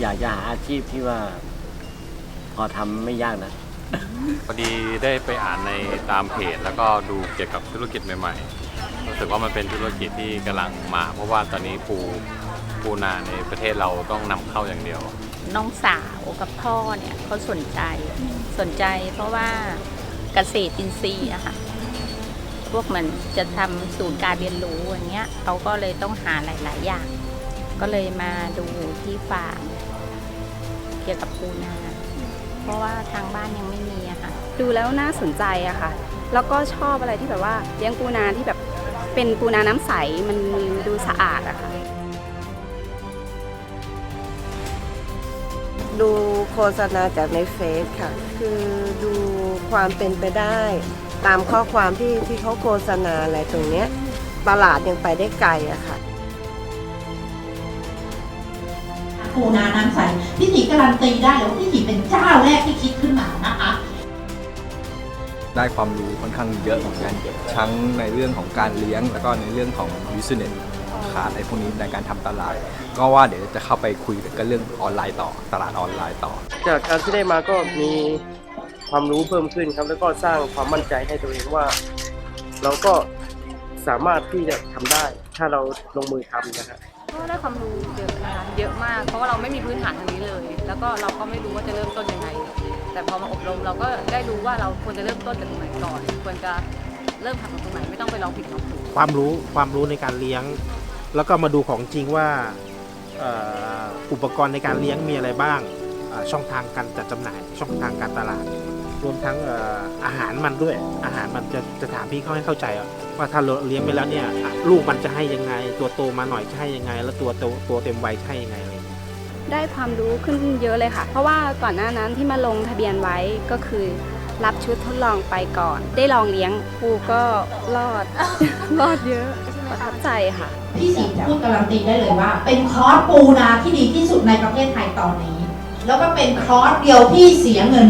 อยากจะหาอาชีพที่ว่า พอทำไม่ยากนะ พอดีได้ไปอ่านในตามเพจแล้วก็ดูเกี่ยวกับธุรกิจใหม่ๆ รู้สึกว่ามันเป็นธุรกิจที่กำลังมา เพราะว่าตอนนี้ปูปูนาในประเทศเราต้องนำเข้าอย่างเดียว น้องสาวกับพ่อเนี่ยเขาสนใจสนใจเพราะว่าเกษตรอินทรีย์อะค่ะ พวกมันจะทำศูนย์การเรียนรู้อย่างเงี้ยเขาก็เลยต้องหาหลาย ๆ อย่าง ก็เลยมาดูที่ฟาร์มเกี่ยวกับปูนา เพราะว่าทางบ้านยังไม่มีอะค่ะ ดูแล้วน่าสนใจอะค่ะ แล้วก็ชอบอะไรที่แบบว่าเลี้ยงปูนาที่แบบเป็นปูนาน้ำใส มันดูสะอาดอะค่ะ ดูโฆษณาจากในเฟซค่ะ คือดูความเป็นไปได้ ตามข้อความที่ที่เขาโฆษณาอะไรตรงเนี้ยตลาดยังไปได้ไกลอะค่ะ ปูนาน้ำใสพี่สีการันตีได้เลยว่าพี่สีเป็นเจ้าแรกที่คิดขึ้นมานะคะได้ความรู้ค่อนข้างเยอะเหมือนกันทั้งในเรื่องของการเลี้ยง แล้วก็ในเรื่องของบิสเนสขาดอะไรพวกนี้ในการทำตลาด ก็ว่าเดี๋ยวจะเข้าไปคุยกันเรื่องออนไลน์ต่อตลาดออนไลน์ต่อ จากการที่ได้มาก็มีความรู้เพิ่มขึ้นครับ แล้วก็สร้างความมั่นใจให้ตัวเองว่า เราก็สามารถที่จะทำได้ ถ้าเราลงมือทำนะครับ ก็ได้ความรู้เยอะนะคะเยอะมาก เพราะว่าเราไม่มีพื้นฐานทางนี้เลย แล้วก็เราก็ไม่รู้ว่าจะเริ่มต้นยังไง แต่พอมาอบรมเราก็ได้รู้ว่าเราควรจะเริ่มต้นจากตรงไหนก่อน ควรจะเริ่มทำจากตรงไหนไม่ต้องไปลองผิดลองถูกความรู้ความรู้ในการเลี้ยง แล้วก็มาดูของจริงว่าเอ่ออุปกรณ์ในการเลี้ยงมีอะไรบ้างอ่าช่องทางการจัดจำหน่าย ช่องทางการตลาด รวมทั้งเอ่ออาหารมันด้วย อาหารมันจะจะถามพี่เขาให้เข้าใจอะว่าถ้าเราเลี้ยงไปแล้วเนี่ยอะลูกมันจะให้ยังไง ตัวโตมาหน่อยจะให้ยังไง แล้วตัวโตตัวเต็มวัยจะให้ยังไงอะไรอย่างเงี้ยได้ความรู้ขึ้นเยอะเลยค่ะ เพราะว่าก่อนหน้านั้นที่มาลงทะเบียนไว้ก็คือ รับชุดทดลองไปก่อน ได้ลองเลี้ยงปูก็รอดรอดเยอะประทับใจค่ะพี่สีพูดการันตีได้เลยว่า เป็นคอร์สปูนาที่ดีที่สุดในประเทศไทยตอนนี้ แล้วก็เป็นคอร์สเดียวที่เสียเงิน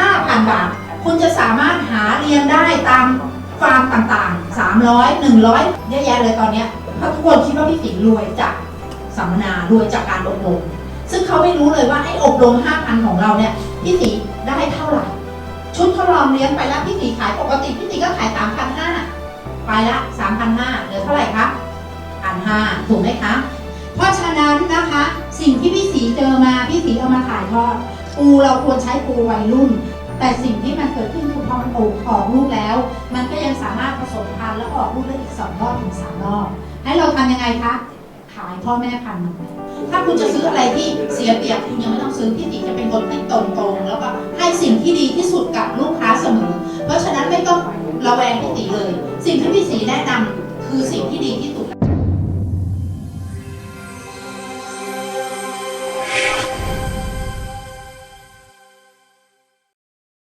5,000 บาท คุณจะสามารถหาเรียนได้ตามฟาร์มต่างๆ 300 100 เยอะแยะเลยตอนนี้เพราะทุกคนคิดว่าพี่สีรวยจากสัมมนารวยจากการอบรม ซึ่งเขาไม่รู้เลยว่าไอ้อบรม 5,000 ของเราเนี่ยพี่สีได้เท่าไหร่ ชุดทดลองเลี้ยงไปแล้วพี่สีขายปกติพี่สีก็ขาย 3,500 ไปละ 3,500เหลือเท่าไหร่คะพันห้าถูกไหมคะ เพราะฉะนั้นนะคะ สิ่งที่พี่สีเจอมาพี่สีเอามาถ่ายทอดปูเราควรใช้ปูวัยรุ่น แต่สิ่งที่มันเกิดขึ้นคือพอมันออกออกลูกแล้ว มันก็ยังสามารถผสมพันธุ์แล้วออกลูกได้อีกสองรอบถึงสามรอบให้เราทำยังไงคะขายพ่อแม่พันธุ์มันไปถ้าคุณจะซื้ออะไรที่เสียเปรียบคุณยังไม่ต้องซื้อพี่สีจะเป็นคนที่ตรงๆ แล้วก็ให้สิ่งที่ดีที่สุดกับลูกค้าเสมอ เพราะฉะนั้นไม่ต้องระแวงพี่สีเลย สิ่งที่พี่สีแนะนำคือสิ่งที่ดีที่สุด